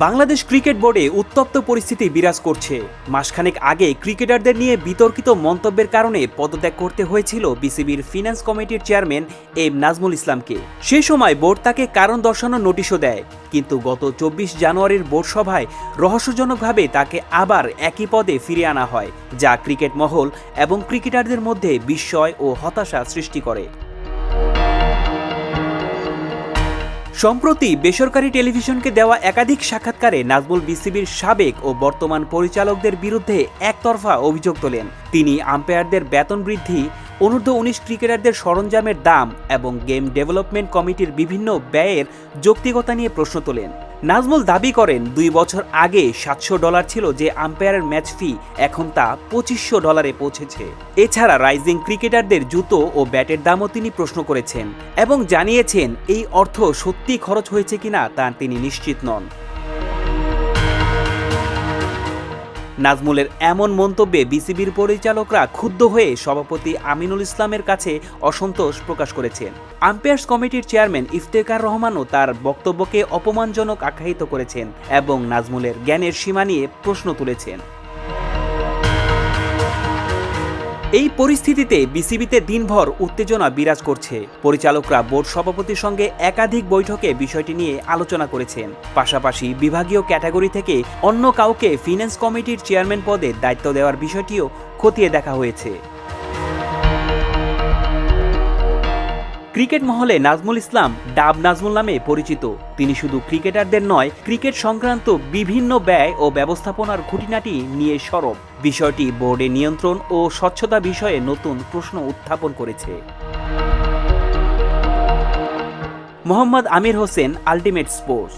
Bangladesh cricket বোর্ডে উত্তপ্ত পরিস্থিতি বিরাজ করছে। মাসখানেক আগে ক্রিকেটারদের নিয়ে বিতর্কিত মন্তব্যের কারণে পদত্যাগ করতে হয়েছিল বিসিবির ফিনান্স কমিটির চেয়ারম্যান এম নাজমুল ইসলামকে। সে সময় বোর্ড তাকে কারণ দর্শানোর নোটিশও দেয়, কিন্তু গত চব্বিশ জানুয়ারির বোর্ড সভায় রহস্যজনকভাবে তাকে আবার একই পদে ফিরিয়ে আনা হয়, যা ক্রিকেট মহল এবং ক্রিকেটারদের মধ্যে বিস্ময় ও হতাশা সৃষ্টি করে। সম্প্রতি বেসরকারি টেলিভিশনকে দেওয়া একাধিক সাক্ষাৎকারে নাজমুল বিসিবির সাবেক ও বর্তমান পরিচালকদের বিরুদ্ধে একতরফা অভিযোগ তোলেন। তিনি আম্পায়ারদের বেতন বৃদ্ধি, অনূর্ধ্ব উনিশ ক্রিকেটারদের সরঞ্জামের দাম এবং গেম ডেভেলপমেন্ট কমিটির বিভিন্ন ব্যয়ের যৌক্তিকতা নিয়ে প্রশ্ন তোলেন। নাজমুল দাবি করেন, দুই বছর আগে সাতশো ডলার ছিল যে আম্পায়ারের ম্যাচ ফি, এখন তা পঁচিশশো ডলারে পৌঁছেছে। এছাড়া রাইজিং ক্রিকেটারদের জুতো ও ব্যাটের দামও তিনি প্রশ্ন করেছেন এবং জানিয়েছেন, এই অর্থ সত্যি খরচ হয়েছে কিনা তা তিনি নিশ্চিত নন। নাজমুলের এমন মন্তব্যে বিসিবির পরিচালকরা ক্ষুব্ধ হয়ে সভাপতি আমিনুল ইসলামের কাছে অসন্তোষ প্রকাশ করেছেন। আম্পায়ার্স কমিটির চেয়ারম্যান ইফতেকার রহমানও তার বক্তব্যকে অপমানজনক আখ্যায়িত করেছেন এবং নাজমুলের জ্ঞানের সীমা নিয়ে প্রশ্ন তুলেছেন। এই পরিস্থিতিতে বিসিবিতে দিনভর উত্তেজনা বিরাজ করছে। পরিচালকরা বোর্ড সভাপতির সঙ্গে একাধিক বৈঠকে বিষয়টি নিয়ে আলোচনা করেছেন। পাশাপাশি বিভাগীয় ক্যাটাগরি থেকে অন্য কাউকে ফিন্যান্স কমিটির চেয়ারম্যান পদে দায়িত্ব দেওয়ার বিষয়টিও খতিয়ে দেখা হয়েছে। ক্রিকেট মহলে নাজমুল ইসলাম ডাব নাজমুল নামে পরিচিত। তিনি শুধু ক্রিকেটারদের নয়, ক্রিকেট সংক্রান্ত বিভিন্ন ব্যয় ও ব্যবস্থাপনার খুঁটিনাটি নিয়ে সরব। বিষয়টি বোর্ডে নিয়ন্ত্রণ ও স্বচ্ছতা বিষয়ে নতুন প্রশ্ন উত্থাপন করেছে। Mohammad Amir Hossain, ultimate sports.